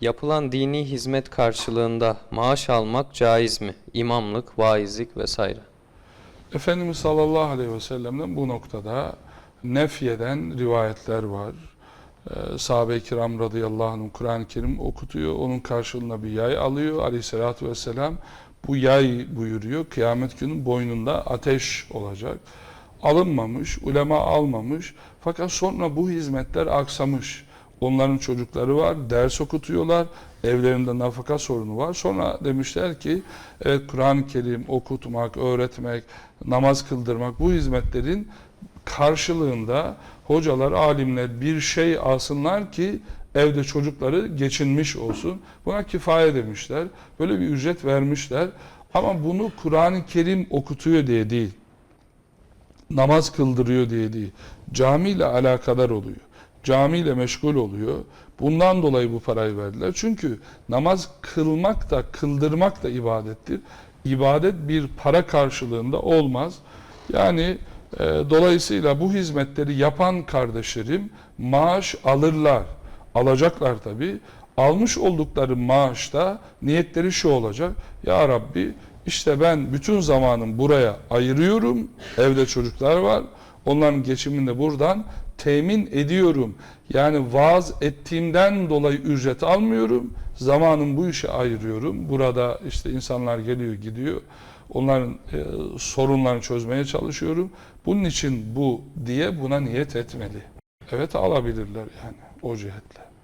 Yapılan dini hizmet karşılığında maaş almak caiz mi? İmamlık, vaizlik vesaire. Efendimiz sallallahu aleyhi ve sellem'den bu noktada nefyeden rivayetler var. Ee, Sahabe-i kiram radıyallahu anh Kur'an-ı Kerim okutuyor. Onun karşılığında bir yay alıyor. Aleyhissalatü vesselam bu yay buyuruyor. Kıyamet günü boynunda ateş olacak. Alınmamış, ulema almamış. Fakat sonra bu hizmetler aksamış. Onların çocukları var, ders okutuyorlar, evlerinde nafaka sorunu var. Sonra demişler ki, evet Kur'an-ı Kerim okutmak, öğretmek, namaz kıldırmak bu hizmetlerin karşılığında hocalar, alimler bir şey alsınlar ki evde çocukları geçinmiş olsun. Buna kifaye demişler. Böyle bir ücret vermişler. Ama bunu Kur'an-ı Kerim okutuyor diye değil. Namaz kıldırıyor diye değil. Camiyle alakadar oluyor. Camiyle meşgul oluyor. Bundan dolayı bu parayı verdiler. Çünkü namaz kılmak da kıldırmak da ibadettir. İbadet bir para karşılığında olmaz. Yani e, dolayısıyla bu hizmetleri yapan kardeşlerim maaş alırlar. Alacaklar tabii. Almış oldukları maaşta niyetleri şu olacak. Ya Rabbi işte ben bütün zamanımı buraya ayırıyorum. Evde çocuklar var. Onların geçimini buradan temin ediyorum. Yani vaaz ettiğimden dolayı ücret almıyorum. Zamanımı bu işe ayırıyorum. Burada işte insanlar geliyor gidiyor. Onların e, sorunlarını çözmeye çalışıyorum. Bunun için bu diye buna niyet etmeli. Evet alabilirler yani o cihetle.